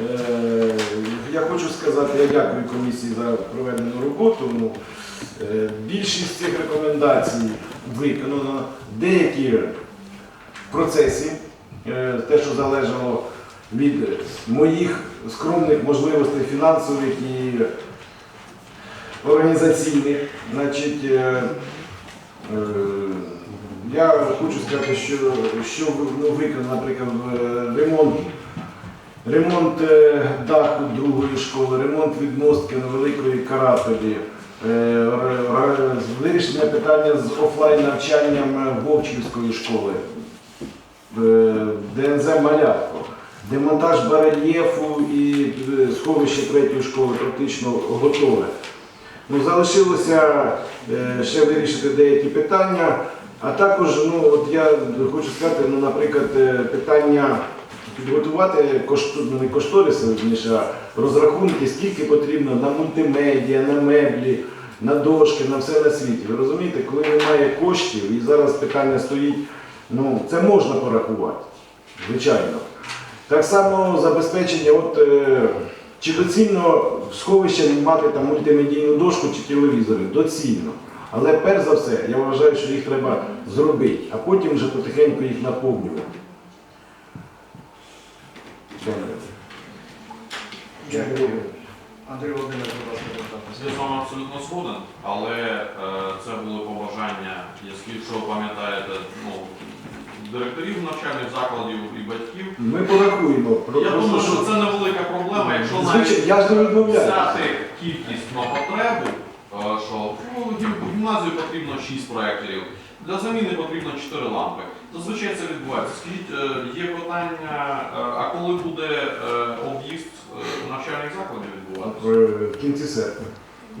Е, Я хочу сказати, я дякую комісії за проведену роботу. Ну, е, Більшість цих рекомендацій виконано. Деякі в процесі, е, те, що залежало від моїх скромних можливостей фінансових і організаційних. Значить, я хочу сказати, що, що ну, виконано, наприклад, ремонт Ремонт е, даху другої школи, ремонт відмостки на великої карателі, вирішення питання з офлайн навчанням е, Вовчівської школи, е, ДНЗ Малятко, демонтаж барельєфу і сховище третьої школи практично готове. Ну, залишилося ще вирішити деякі питання, а також ну, от я хочу сказати, ну, наприклад, питання підготувати кошто, ну, не кошториси, а розрахунки, скільки потрібно на мультимедіа, на меблі, на дошки, на все на світі. Ви розумієте, коли немає коштів, і зараз питання стоїть, ну це можна порахувати, звичайно. Так само забезпечення, от, е, чи доцільно в сховищі мати там мультимедійну дошку чи телевізори? Доцільно. Але перш за все, я вважаю, що їх треба зробити, а потім вже потихеньку їх наповнювати. Дякую. Андрій Володимирович, будь ласка, депутат. Я з вами абсолютно згоден, але е, це були побажання, якщо ви пам'ятаєте, ну, директорів навчальних закладів і батьків. Ми порахуємо. Про- Я думаю, що- це невелика проблема, якщо Звичайно, навіть я ж не відмовляю. взяти кількість на потребу, е, що ну, в гімназію потрібно 6 проєкторів, для заміни потрібно 4 лампи. Зазвичай це відбувається. Скажіть, е, є питання, е, а коли буде е, об'їзд е, навчальних закладів відбуватися? в кінці серпня.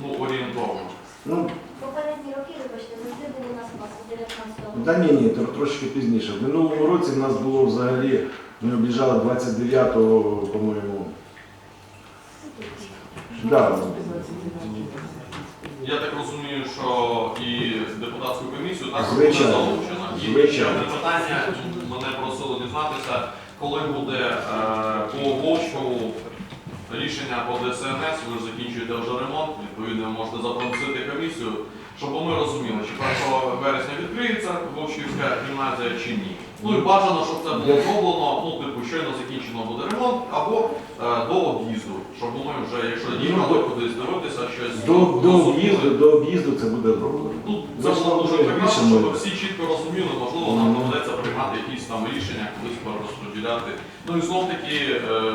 Ну, орієнтовно. Ну, Попередні роки, вибачте, завжди були у нас класи 19 да ні, ні, тр- трошки пізніше. В минулому році в нас було взагалі, ми об'їжджали 29-го, по-моєму. Да. Я так розумію, що і депутатську комісію також Звичайно. буде залучено. І ще Звичайно. одне питання, мене просили дізнатися, коли буде е, по Вовчкову рішення по ДСНС, ви ж закінчуєте вже ремонт, відповідно можете запросити комісію, щоб ми розуміли, чи 1 вересня відкриється Вовчківська гімназія чи ні. Ну і бажано, щоб це було зроблено, ну типу щойно закінчено буде ремонт, або е, до об'їзду, щоб ми вже, якщо їхали кудись дивитися, щось До, до об'їзду, до об'їзду це буде зроблено. Ну, це було дуже прекрасно, щоб всі чітко розуміли, можливо, нам доведеться приймати якісь там рішення, кудись перерозподіляти. Ну і знов таки, е,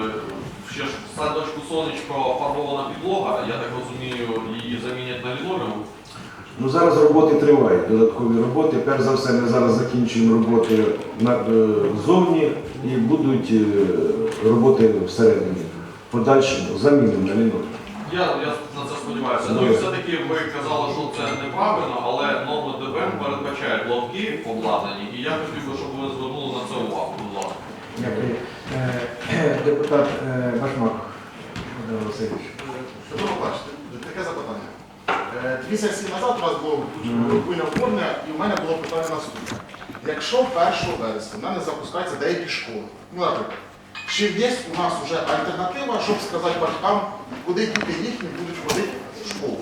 ще ж в садочку сонечко фарбована підлога, я так розумію, її замінять на лінолеум. Ну зараз роботи тривають, додаткові роботи. Перш за все, ми зараз закінчуємо роботи е, і будуть е, роботи всередині. Подальшому заміну на лінолеум. Я, я на це сподіваюся. Ну і все-таки ви казали, що це неправильно, але норми ДБН передбачають лотки обладнані, і я хотів би, щоб ви звернули на це увагу. Будь ласка. Дякую. Е, Депутат е, Башмак Володимир Васильович. Що ви бачите? Таке запитання. Е, Дві сесії назад у вас було хвиля оформлення, і в мене було питання наступне. Якщо 1 вересня в мене запускаються деякі школи, ну, наприклад, чи є у нас вже альтернатива, щоб сказати батькам, куди діти їхні будуть ходити в школу?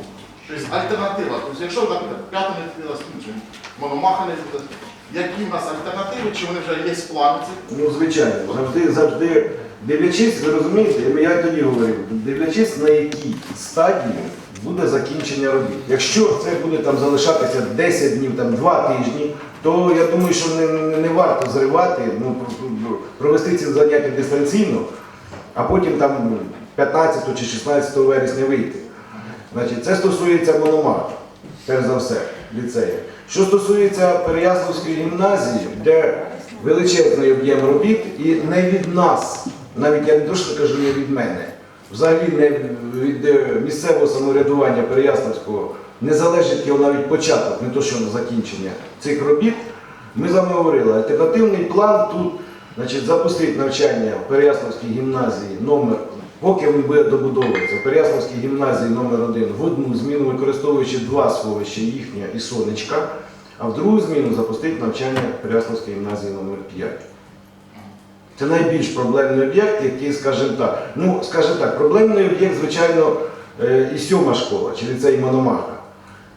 Тобто альтернатива. Тобто, якщо, наприклад, п'ята не відкрила скінчення, мономаха не відкрила, які в нас альтернативи, чи вони вже є плани цих? Ну, звичайно, завжди, завжди дивлячись, ви розумієте, я тоді говорив, дивлячись на якій стадії буде закінчення робіт. Якщо це буде там залишатися 10 днів, там 2 тижні, то я думаю, що не, не, не варто зривати, ну, про- про- провести ці заняття дистанційно, а потім там 15 чи 16 вересня вийти. Значить, це стосується мономат, перш за все, ліцею. Що стосується Переяславської гімназії, де величезний об'єм робіт, і не від нас, навіть я не що кажу, не від мене, взагалі не від е, місцевого самоврядування Переяславського не залежить його навіть початок, не то що закінчення цих робіт. Ми з вами говорили, альтернативний план тут значить, запустити навчання в Переяславській гімназії номер, поки він буде добудовуватися, в Переяславській гімназії номер 1 в одну зміну, використовуючи два сховища їхнє і сонечка, а в другу зміну запустити навчання Переяславській гімназії номер 5 Це найбільш проблемний об'єкт, який, скажімо так, ну, скажімо так, проблемний об'єкт, звичайно, е, і сьома школа, чи ліцей Мономаха.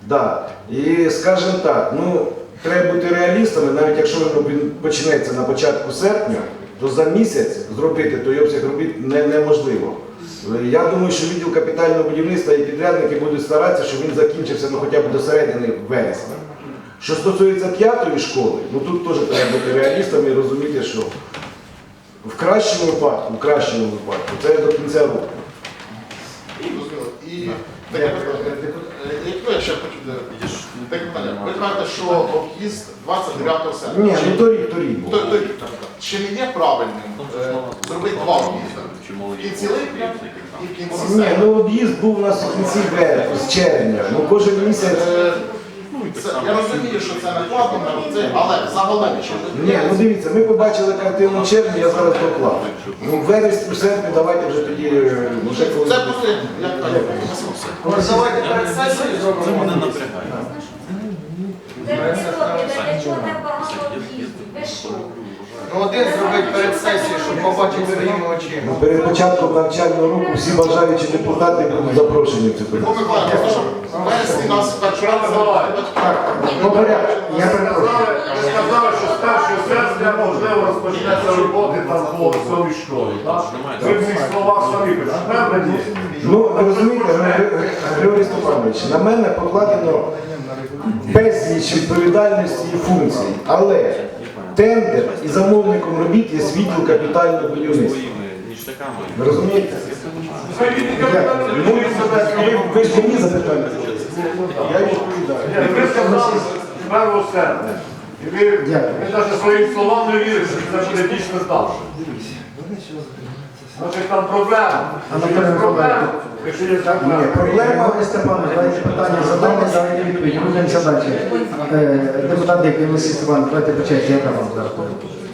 Да. І скажімо так, ну, треба бути реалістами, навіть якщо він почнеться на початку серпня, то за місяць зробити той обсяг робіт не, неможливо. Е, Я думаю, що відділ капітального будівництва і підрядники будуть старатися, щоб він закінчився ну, хоча б до середини вересня. Що стосується п'ятої школи, ну тут теж треба бути реалістами і розуміти, що в кращому випадку, в кращому випадку, це до кінця року. І таке питання. Е, Яку я ще хочу е, таке питання? Ви кажете, що об'їзд 29 серпня. Ні, ну торік, торік Чи не є правильним е, зробити два об'їзди? В кінці липня і в кінці Ні, серпня? ну об'їзд був у нас в кінці з червня. Ну кожен місяць. Е, це- Я розумію, що це накладно на це, але загалом що Ні, ну дивіться, ми побачили картину червня, я зараз докладу. Ну, в вересні, серпні давайте вже тоді е, вже коли. Це просто як Може, давайте перед сесією зробимо. Це не добре, для чого так багато об'їздів? Ви що? Ну, один зробить перед сесією, щоб побачити своїми Ну, очима. перед початком навчального року всі бажаючі депутати будуть запрошені в цю Ну, комісію. Вересні нас перший раз По порядку, я перепрошую. Ви сказали, що з 1 серпня можливо розпочнеться роботи там по всій школі. так? Ви в цих словах самі пишете. Ну, ви розумієте, Гри- Григорій Степанович, на мене покладено безліч відповідальності і функцій, але тендер і замовником робіт є відділ капітального будівництва. Ви розумієте? Ви, ж мені запитання. Я відповідаю. Ви сказали 1 серпня. І ви, навіть своїм словам не вірите, що це буде дійсно так. Значить, там проблема. Якщо є проблема, якщо є так, Ні, проблема Григорій Степанович, давайте питання задали, дайте відповідь. Рухаємося далі. Е, Депутат Дикий, Олексій Степанович, давайте почайте, яка вам зараз.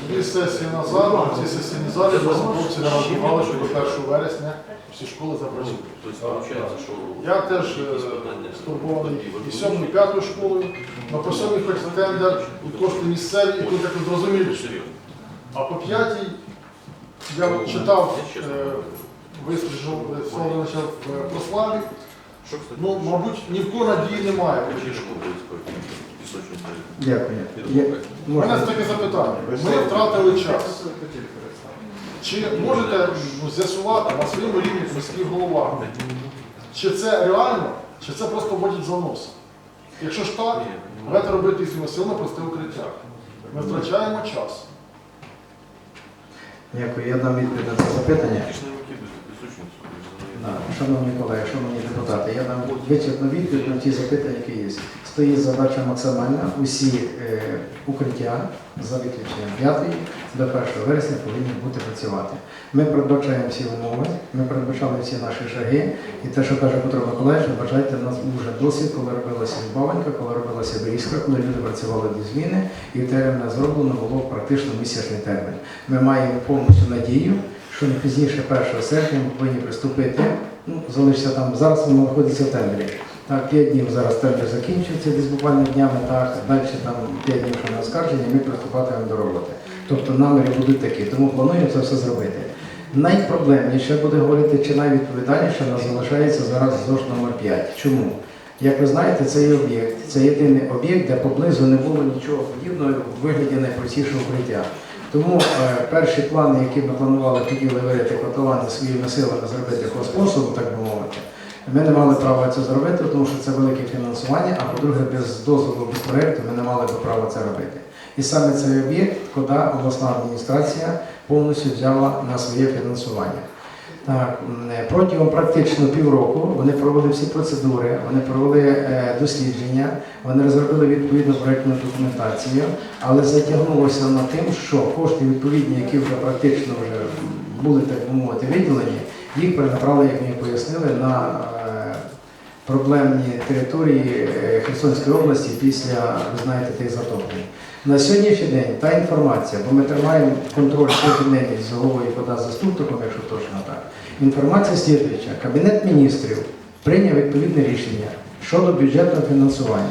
Дві сесії назад, в цій сесійній залі посадовці нарахували, що до 1 вересня всі школи запрацюють. Я теж е, стурбований і сьомою, і п'ятою школою. На по сьомій хоч тендер, і кошти місцеві, і тут якось зрозуміло. А по п'ятій я читав е, вислів в е, прославі. Ну, мабуть, ні в кого надії немає. Дякую. У мене таке запитання. Ми втратили час. Чи можете з'ясувати на своєму рівні міських головах, чи це реально, чи це просто водять за нос? Якщо ж так, давайте робити із силами просте укриття. Ми втрачаємо час. Дякую, я дам відповідь на це запитання. Шановні колеги, шановні депутати, я дам вичерпну відповідь на ті запитання, які є. Стоїть задача максимальна. Усі е, укриття за виключенням п'ятої до 1 вересня повинні бути працювати. Ми передбачаємо всі умови, ми передбачали всі наші шаги. І те, що каже Петро Миколаївич, ви бажаєте, в нас був вже досвід, коли робилася Збаванька, коли робилася Берізка, коли люди працювали до зміни, і термін зроблено було практично місячний термін. Ми маємо повністю надію, що не пізніше 1 серпня ми повинні приступити. Ну, залишиться там, зараз воно знаходиться в тендері. Так, 5 днів зараз тендер закінчується десь буквально днями, так, далі там 5 днів ще на оскарження, ми приступатимемо до роботи. Тобто наміри будуть такі, тому плануємо це все зробити. Найпроблемніше буде говорити, чи найвідповідальніше нас залишається зараз ЗОЖ номер 5. Чому? Як ви знаєте, це є об'єкт. Це єдиний об'єкт, де поблизу не було нічого подібного в вигляді найпростішого укриття. Тому е, перші плани, які ми планували, хотіли вирити котловани своїми силами зробити по способу, так би мовити, ми не мали права це зробити, тому що це велике фінансування, а по-друге, без дозволу без проєкту ми не мали би права це робити. І саме цей об'єкт, куди обласна адміністрація повністю взяла на своє фінансування. Е, протягом практично півроку вони провели всі процедури, вони провели е, дослідження, вони розробили відповідну проєктну документацію, але затягнулося на тим, що кошти відповідні, які вже практично вже були, так би мовити, виділені, їх перенаправили, як мені пояснили, на е, проблемні території Херсонської області після, ви знаєте, тих затоплень. На сьогоднішній день та інформація, бо ми тримаємо контроль день з головою пода заступником, якщо точно так. Інформація слідуюча. Кабінет міністрів прийняв відповідне рішення щодо бюджетного фінансування.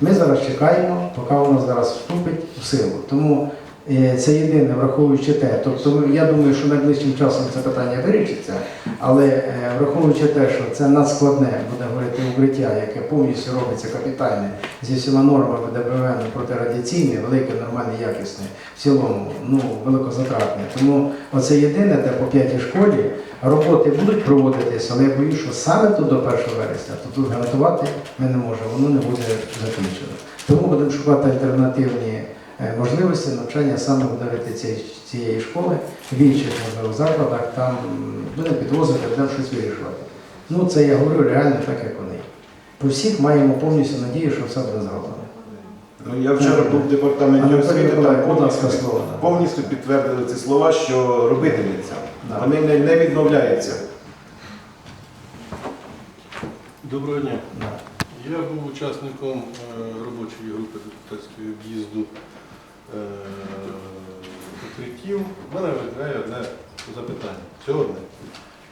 Ми зараз чекаємо, поки воно зараз вступить в силу. Тому Е, Це єдине, враховуючи те. Тобто я думаю, що найближчим часом це питання вирішиться, але е, враховуючи те, що це надскладне, буде говорити укриття, яке повністю робиться капітальне, зі всіма нормами ДБВН протирадіаційне, велике, нормальне, якісне, в цілому, ну, великозатратне. Тому оце єдине, де по п'ятій школі роботи будуть проводитися, але я боюсь, що саме тут до 1 вересня, то тут гарантувати ми не можемо, воно не буде закінчено. Тому будемо шукати альтернативні е, можливості навчання саме в навіть цієї, цієї школи, в інших можливо закладах, там м, будемо підвозити, будемо щось вирішувати. Ну це я говорю реально так, як вони. По всіх маємо повністю надію, що все буде зроблено. Ну, я вчора був в департаменті освіти, там повністю, слово. повністю підтвердили ці слова, що робитиметься. Да. Вони не, не відмовляються. Доброго дня. Да. Я був учасником е, робочої групи депутатської об'їзду е, укриттів. У мене виникає одне запитання. Одне.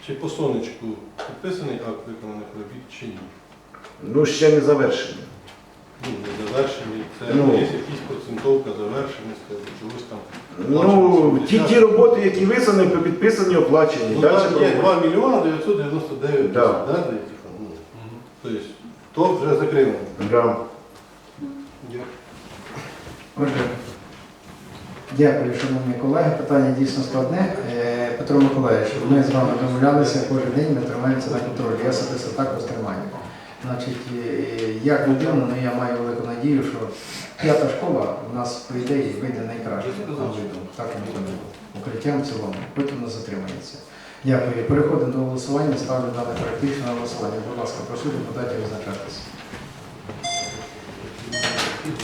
Чи по сонечку підписаний акт виконаних робіт чи ні? Ну, ще не завершені. Ну, не завершені. Це Ну. є якась процентовка завершеності або чогось там. Ну, ті, ті роботи, які висані, підписані, оплачені. Ну, Далі там є проводять. 2 мільйони 999 Да. тисяч, да, здається? Ну, Тобто, то вже закрили. Да. Дякую. Отже, дякую, шановні колеги. Питання дійсно складне. Е, Петро Миколаївич, ми з вами домовлялися кожен день, ми тримаємося на контролі. Я особисто також тримаю. Значить, е, як не дивно, але я маю велику надію, що п'ята школа у нас прийде і вийде найкраще. Так і буде. Укриттям в цілому, хоч воно затримається. Дякую. Переходимо до голосування. Ставлю дане на голосування. Будь ласка, прошу депутатів визначатися.